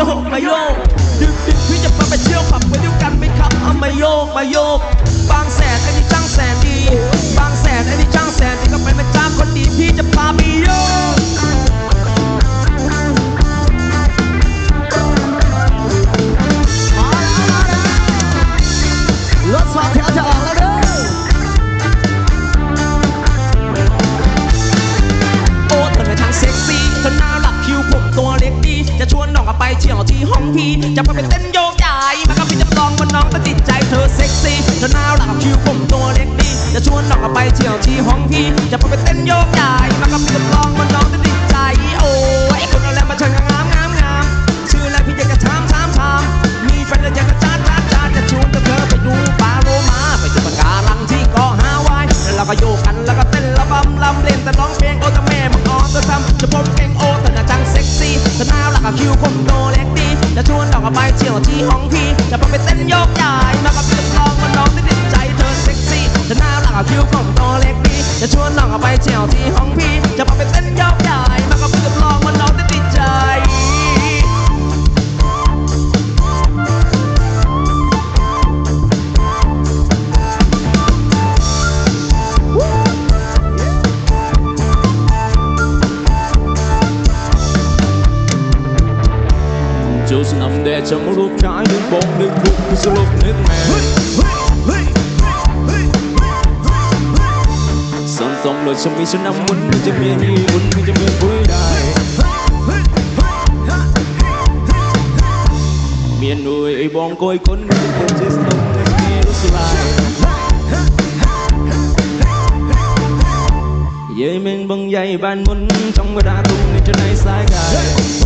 ยกมาโยกดึกดึกพี่จะมาไปเที่ยวผับไปด้วยกันไหมครับเอามาโยกมาโยกบางแสนไอ้นี่จ้างแสน ทีจะพาไปเต้นโยกย้ายมากับพี่จะลองว่าน้องจะติดใจเธอเซ็กซี่เธอน่ารักคิวผมตัวเล็กดีจะชวนน้องไปเที่ยวที่ห้องพี่จะพาไปเต้นโยกย้ายมากับพี่จะลองว่าน้องจะติดใจโอ้ยคนอะไรมาช่างามงามงามชื่ออะไรพี่อยากจะถามถามถามมีแฟนแล้วอยากจะจ้าจ้าจ้าจะชวนเธอไปดูปลาโลมาไปดูปะการังที่เกาะฮาวายแล้วเราก็โยกกันแล้วก็เต้นระบำลำเล่นแต่ร้องเพลงโอ้แต่แม่มึงออนเธอทำจะพบเก่งโอ้เธอน่ะจังเซ็กซี่เธอน่ารักคิวผมโตเล็กดี จะชวนเราก็ไปเที่ยวที่ห้องพี่จะพาไปเต้นโยกย้ายมากับพี่จะลองมันน้องได้ติดใจเธอเซ็กซี่จะน่ารักกับคิ้วผมโตเล็กดีจะชวนเราก็ไปเที่ยวที่ห้องพี่ ចូលស្នំដែលចាំរូបកាយនឹងបងនឹងគុំស្លុកនឹងម៉ែសំសំលោកខ្ញុំមានឆ្នាំមុនជាមានមុនជាមានពុយដែរមានអួយអីបងគួយគុនមានពុយជាស្នំតែមានស្លាយយាយមិនបងយាយបានមុនចង់កដាទុំនឹងចណៃសាយកាយ